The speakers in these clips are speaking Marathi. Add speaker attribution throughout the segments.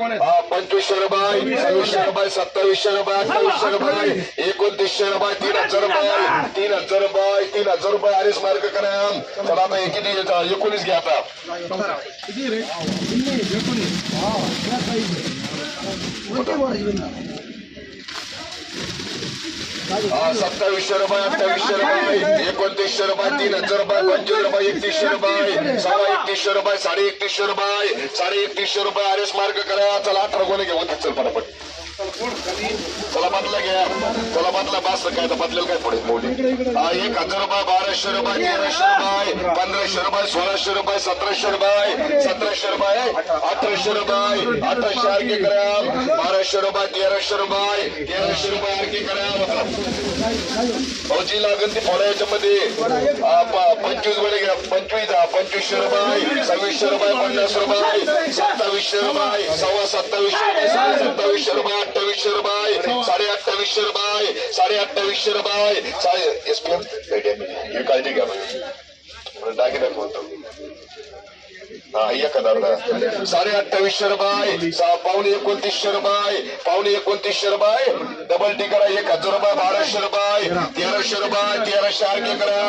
Speaker 1: पंचवीसशे रुपये सव्वीसशे रुपये. सत्तावीसशे रुपये अठ्ठावीसशे रुपये एकोणतीसशे रुपये तीन हजार रुपये तीन हजार रुपये तीन हजार रुपये आरिस मार्क करा. चला आता किती? एकोणीस घ्या आता. हा, सत्तावीसशे रुपये अठ्ठावीसशे रुपये एकोणतीसशे रुपये तीन हजार रुपये पंचवीस रुपये एकतीसशे रुपये सव्वा एकतीसशे रुपये साडे एकतीसशे रुपये साडे एकतीसशे रुपये आर एस मार्ग करा चला अठरा कोणी घेऊन चल पटापट. चला बदला घ्या. चला बदला बस काय तर बदलेल काय पुढे? मोठी एक हजार रुपये बाराशे रुपये तेराशे रुपये पंधराशे रुपये सोळाशे रुपये सतराशे रुपये सतराशे रुपये अठराशे रुपये अठराशे आरके करा. बाराशे रुपये तेराशे रुपये तेराशे रुपये आरके करा. भाऊजी लागेल ती फोडा याच्यामध्ये पंचवीस वेळे घ्या. पंचवीस पंचवीसशे रुपये सव्वीसशे रुपये पन्नास रुपये सत्तावीसशे रुपये सव्वा सत्तावीसशे रुपये साडे सत्तावीसशे रुपये अठ्ठावीसशे रुपये साडे अठ्ठावीसशे रुपये साडे अठ्ठावीसशे रुपये साडे एस पी एम ही काळजी घ्या म्हणजे दागिने बोलतो साडे अठ्ठावीसशे रुपये पावणे एकोणतीसशे रुपये पावणे एकोणतीसशे रुपये डबल टी करा एक हजार रुपये बाराशे रुपये तेराशे रुपये तेराशे आरके करा.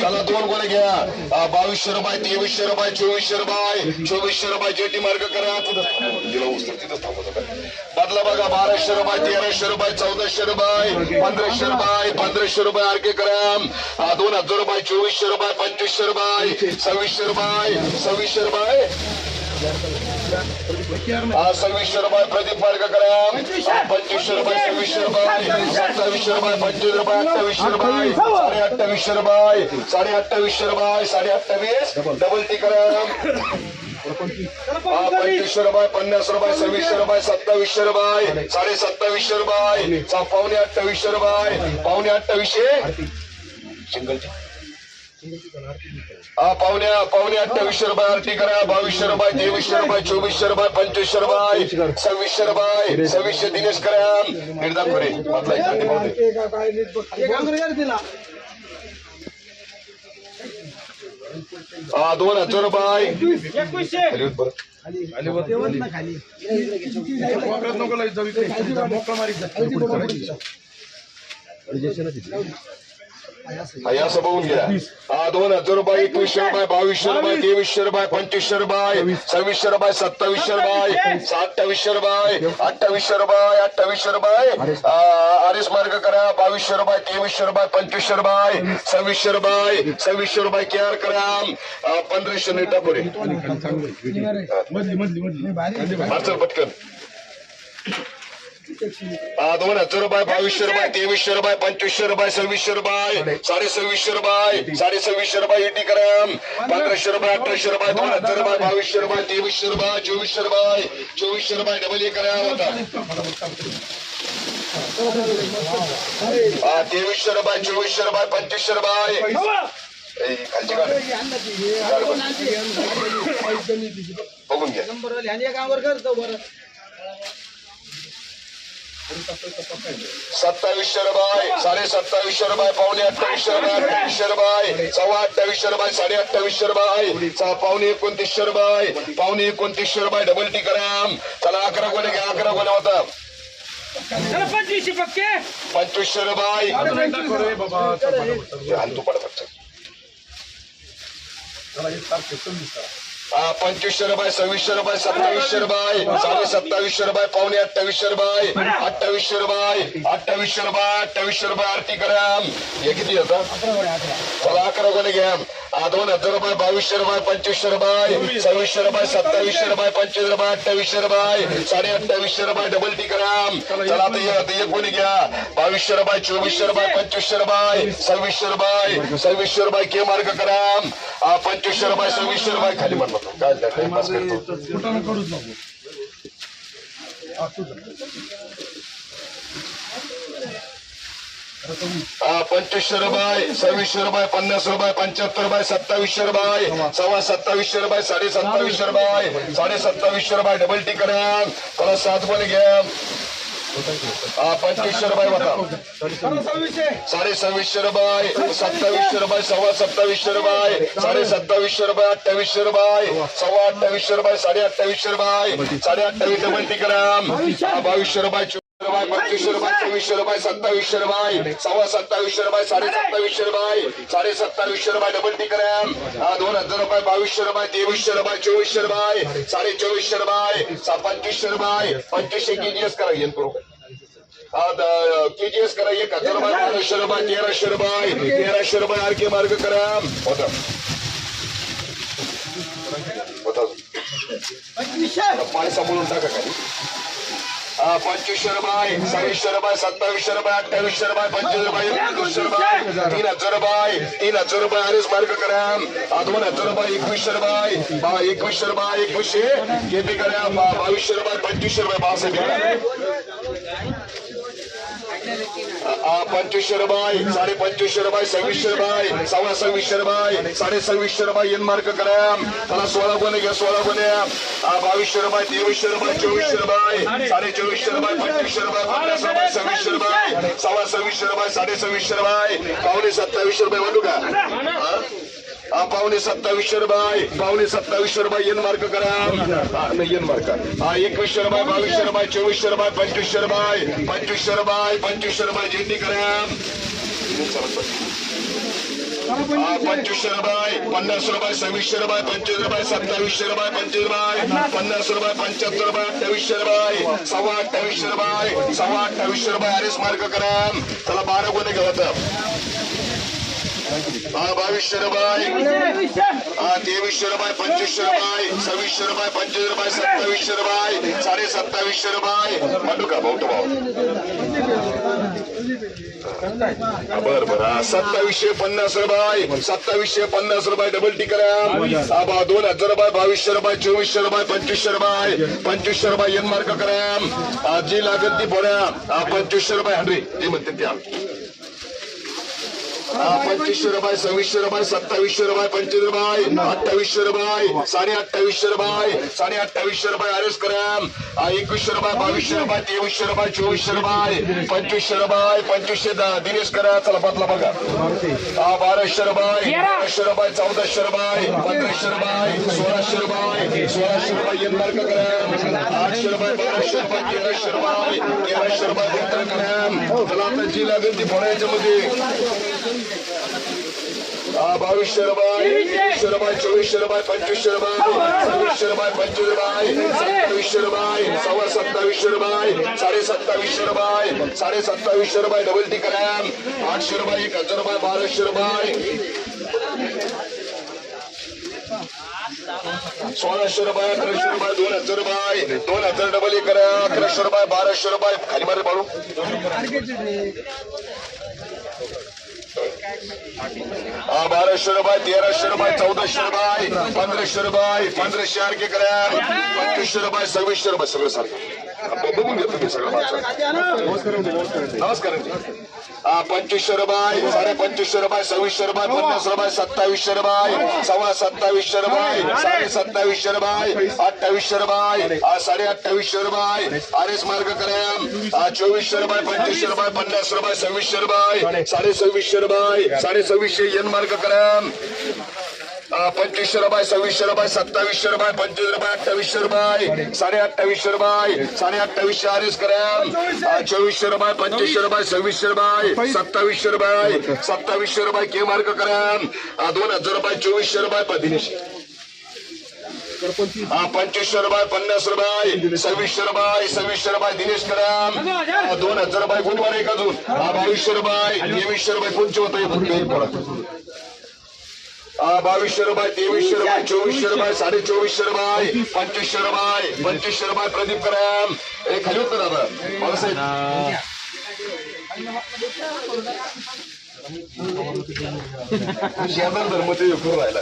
Speaker 1: त्याला दोन गोळे घ्या. बावीसशे रुपये तेवीसशे रुपये चोवीसशे रुपये चोवीसशे रुपये जेटी मार्ग करा. तिला तिथं थांबवतो का? बघा बाराशे रुपये तेराशे रुपये चौदाशे रुपये पंधराशे रुपये पंधराशे रुपये आरके क्रम हा, दोन हजार रुपये चोवीसशे रुपये पंचवीसशे रुपये सव्वीसशे रुपये सव्वीसशे रुपये. हा, सव्वीसशे रुपये प्रदीप मार्ग पंचवीसशे रुपये सव्वीसशे रुपये सत्तावीसशे रुपये पंचवीस रुपये अठ्ठावीसशे रुपये साडे अठ्ठावीसशे रुपये साडे अठ्ठावीसशे रुपये साडे अठ्ठावीस डबल ती करा पंचवीसशे रुपये पन्नास रुपये सव्वीसशे रुपये सत्तावीसशे रुपये साडे सत्तावीसशे रुपये पावणे अठ्ठावीसशे रुपये पावणे अठ्ठावीसशे सिंगलची हा पावण्या पावणे अठ्ठावीसशे रुपये आरती करा बावीसशे रुपये तेवीसशे रुपये चोवीसशे रुपये पंचवीसशे रुपये सव्वीसशे रुपये सव्वीसशे दिनेश करा एकदा करे दोन हजार रुपये
Speaker 2: एकवीसशे
Speaker 1: हा, या असं बघून घ्या हा दोन हजार रुपये एकवीसशे रुपये बावीसशे रुपये तेवीसशे रुपये पंचवीसशे रुपये सव्वीसशे रुपये सत्तावीसशे रुपये अठ्ठावीसशे रुपये अठ्ठावीसशे रुपये अठ्ठावीसशे रुपये आरिस मार्ग करा बावीसशे रुपये तेवीसशे रुपये पंचवीसशे रुपये सव्वीसशे रुपये सव्वीसशे रुपये केअर करा पंधराशे नीटा पुढे मार्चल पटकन हा दोन हजार रुपये बावीसशे रुपये तेवीसशे रुपये पंचवीसशे रुपये सव्वीसशे रुपये साडे सव्वीसशे रुपये साडे सव्वीसशे रुपये एटी करा पंधराशे रुपये अठराशे रुपये दोन हजार रुपये बावीसशे रुपये तेवीसशे रुपये चोवीसशे रुपये चोवीसशे रुपये डबल ए करा होता. हा तेवीसशे रुपये चोवीसशे रुपये पंचवीसशे रुपये. बघून घ्या सत्तावीसशे रुपये साडे सत्तावीसशे रुपये पावणे अठ्ठावीसशे रुपये अठ्ठावीसशे रुपये सव्वा अठ्ठावीसशे रुपये साडे अठ्ठावीसशे रुपये पावणे एकोणतीसशे रुपये पावणे एकोणतीसशे रुपये डबल टी करा. चला अकरा गोले घ्या अकरा गोले होता?
Speaker 2: चला पंचवीसशे पक्के.
Speaker 1: पंचवीसशे रुपये तू हा पंचवीसशे रुपये सव्वीसशे रुपये सत्तावीसशे रुपये साडे सत्तावीसशे रुपये पावणे अठ्ठावीसशे रुपये अठ्ठावीसशे रुपये अठ्ठावीसशे रुपये अठ्ठावीसशे रुपये आरती करा. हे किती होतं? चला अकरा कोणी घ्या. दोन हजार रुपये बावीसशे रुपये पंचवीसशे रुपये सव्वीसशे रुपये सत्तावीसशे रुपये पंचवीस रुपये अठ्ठावीसशे रुपये साडे अठ्ठावीसशे रुपये डबल टी करा चला आता हे- हे कोणी घ्या बावीसशे रुपये चोवीसशे रुपये पंचवीसशे रुपये सव्वीसशे रुपये सव्वीसशे रुपये के मार्ग करा हा, पंचवीसशे रुपये सव्वीसशे रुपये खाली म्हणतो काय? टाइमपास करतो हा, पंचवीसशे रुपये सव्वीसशे रुपये पन्नास रुपये पंच्याहत्तर रुपये सत्तावीसशे रुपये सव्वा सत्तावीसशे रुपये साडे सत्तावीसशे रुपये साडे सत्तावीसशे रुपये डबल टी करा परत सात पण घ्या. पंचवीसशे रुपये होता साडे सव्वीसशे रुपये सत्तावीसशे रुपये सव्वा सत्तावीसशे रुपये साडे सत्तावीसशे रुपये अठ्ठावीसशे रुपये सव्वा अठ्ठावीसशे रुपये साडे अठ्ठावीसशे रुपये साडे अठ्ठावीस डबल टिकराम बावीसशे रुपये रुपये पंचवीसशे रुपये सव्वीसशे रुपये सत्तावीसशे रुपये सव्वा सत्तावीसशे रुपये साडे सत्तावीसशे रुपये साडे सत्तावीसशे रुपये डबल टिकराम दोन हजार रुपये बावीसशे रुपये तेवीसशे रुपये चोवीसशे रुपये साडे चोवीसशे रुपये सा- पंचवीसशे रुपये पंचवीसशे केजीएस करा येन करू. केजीएस करा एक हजार रुपये बाराशे रुपये तेराशे रुपये तेराशे रुपये आर के मार्ग करा. होता. होता. पाणी सांभाळून टाका खाली. हा, पंचवीसशे रुपये सव्वीसशे रुपये सत्तावीसशे रुपये अठ्ठावीसशे रुपये पंचवीस रुपये रुपये तीन हजार रुपये तीन हजार रुपये आरएस मार्ग करा. दोन हजार रुपये एकवीसशे रुपये एकवीसशे रुपये एकवीसशे. किती करा बावीसशे रुपये पंचवीसशे रुपये बासष्ट. पंचवीसशे रुपये साडे पंचवीसशे रुपये सव्वीसशे रुपये सव्वा सव्वीसशे रुपये साडे सव्वीसशे रुपये येन मार्क करा. त्याला सोळा गुन्हे घ्या सोळा गुन्हे आ, बावीसशे रुपये तेवीसशे रुपये चोवीसशे रुपये साडे चोवीसशे रुपये पंचवीसशे रुपये पन्नास रुपये सव्वीसशे रुपये सव्वा सव्वीसशे रुपये साडे सव्वीसशे रुपये पावणे सत्तावीसशे रुपये म्हणू का? पावणे सत्तावीसशे रुपये पावणे सत्तावीसशे रुपये येन मार्क करा. नाही, येन मार्क. हा, एकवीसशे रुपये, बावीसशे रुपये, चोवीसशे रुपये, पंचवीसशे रुपये पंचवीसशे रुपये पंचवीसशे रुपये झेंडी करा. पंचवीसशे रुपये, पन्नास रुपये सव्वा अठ्ठावीसशे सव्वा अठ्ठावीसशे करा. त्याला बारा गुन्हे हा बावीसशे रुपये हा तेवीसशे रुपये पंचवीसशे रुपये सव्वीसशे रुपये पंचवीस रुपये सत्तावीसशे रुपये साडे सत्तावीसशे रुपये म्हणू का भाऊ भाऊ? बर बर. सत्तावीसशे पन्नास रुपये सत्तावीसशे पन्नास रुपये डबल टिकरा बा दोन हजार रुपये बावीसशे रुपये चोवीसशे रुपये पंचवीसशे रुपये पंचवीसशे रुपये यन मार्क करा जी लागत ती बोला पंचवीसशे रुपये हंड्री ते म्हणते त्या आम्ही पंचवीसशे रुपये सव्वीसशे रुपये सत्तावीसशे रुपये पंचवीस रुपये अठ्ठावीसशे रुपये साडे अठ्ठावीसशे रुपये साडे अठ्ठावीसशे रुपये आरएस करा एकवीसशे रुपये बावीसशे रुपये तेवीसशे रुपये चोवीसशे रुपये पंचवीसशे रुपये पंचवीसशे दिनेश करा चला बदला बघा. हा बाराशे रुपये बाराशे रुपये चौदाशे रुपये पंधराशे रुपये सोळाशे रुपये सोळाशे रुपये करा आठशे रुपये बाराशे रुपये तेराशे रुपये तेराशे रुपये करा चला आता जी लागेल ती फोडायच्या मध्ये बावीसशे रुपये तेवीसशे रुपये चोवीसशे रुपये पंचवीसशे रुपये सव्वीसशे रुपये पंचवीस रुपये सत्तावीसशे रुपये सव्वा सत्तावीसशे रुपये साडे सत्तावीसशे रुपये साडे सत्तावीसशे रुपये डबल टी करा आठशे रुपये एक हजार रुपये बाराशे रुपये सोळाशे रुपये अकराशे रुपये दोन हजार रुपये दोन हजार डबल एक करा अकराशे रुपये बाराशे रुपये खाली मारे पाडू बाराशे रुपये तेराशे रुपये चौदाशे रुपये पंधराशे रुपये पंधराशे आरके करा. पंचवीसशे रुपये सव्वीसशे रुपये सगळं सारखं. बघून घेतो मी सगळं नमस्कार पंचवीसशे साडे पंचवीसशे रुपये सव्वीसशे रुपये पन्नास रुपये सत्तावीसशे रुपये सव्वा सत्तावीसशे रुपये साडे सत्तावीसशे रुपये अठ्ठावीसशे रुपये साडे अठ्ठावीसशे रुपये आरएस मार्ग करायम चोवीस चोवीसशे रुपये पंचवीसशे रुपये पन्नास रुपये सव्वीसशे रुपये साडे सव्वीसशे रुपये साडे सव्वीसशे एन मार्ग करायम पंचवीसशे रुपये सव्वीसशे रुपये सत्तावीसशे रुपये पंचवीस रुपये अठ्ठावीसशे रुपये साडे अठ्ठावीसशे रुपये साडे अठ्ठावीसशे आरएस करा चोवीसशे रुपये पंचवीसशे रुपये सव्वीसशे रुपये सत्तावीसशे रुपये सत्तावीसशे रुपये के मार्क करा दोन हजार रुपये चोवीसशे रुपये पदिनेशे हा पंचवीसशे रुपये पन्नास रुपये सव्वीसशे रुपये सव्वीसशे रुपये दिनेश करा हा, दोन हजार रुपये गुणवार एक अजून बावीसशे रुपये तेवीसशे रुपये कोणचे होते? बावीसशे रुपये तेवीसशे रुपये चोवीसशे रुपये साडे चोवीसशे रुपये पंचवीसशे रुपये पंचवीसशे रुपये प्रदीप कराम. हे खाली होतं दादा. बाळासाहेब शेजार धर्म ते राहिला.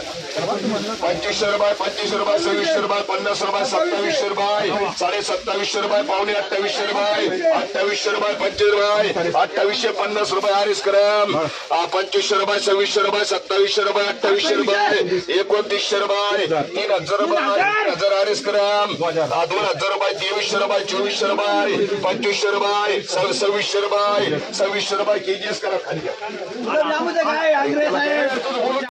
Speaker 1: पंचवीसशे रुपये पंचवीसशे रुपये सव्वीसशे रुपये पन्नास रुपये सत्तावीसशे रुपये साडे सत्तावीसशे रुपये पावणे अठ्ठावीसशे रुपये अठ्ठावीसशे रुपये पंचवीस रुपये अठ्ठावीसशे पन्नास रुपये आरिस क्रम पंचवीसशे रुपये सव्वीसशे रुपये सत्तावीसशे रुपये अठ्ठावीसशे रुपये एकोणतीसशे रुपये तीन हजार रुपये हजार आरिस क्रम दोन हजार रुपये तेवीसशे रुपये चोवीसशे रुपये पंचवीसशे रुपये सव्वीसशे रुपये सव्वीसशे रुपये केजीएस करा खाली घ्या.
Speaker 3: काय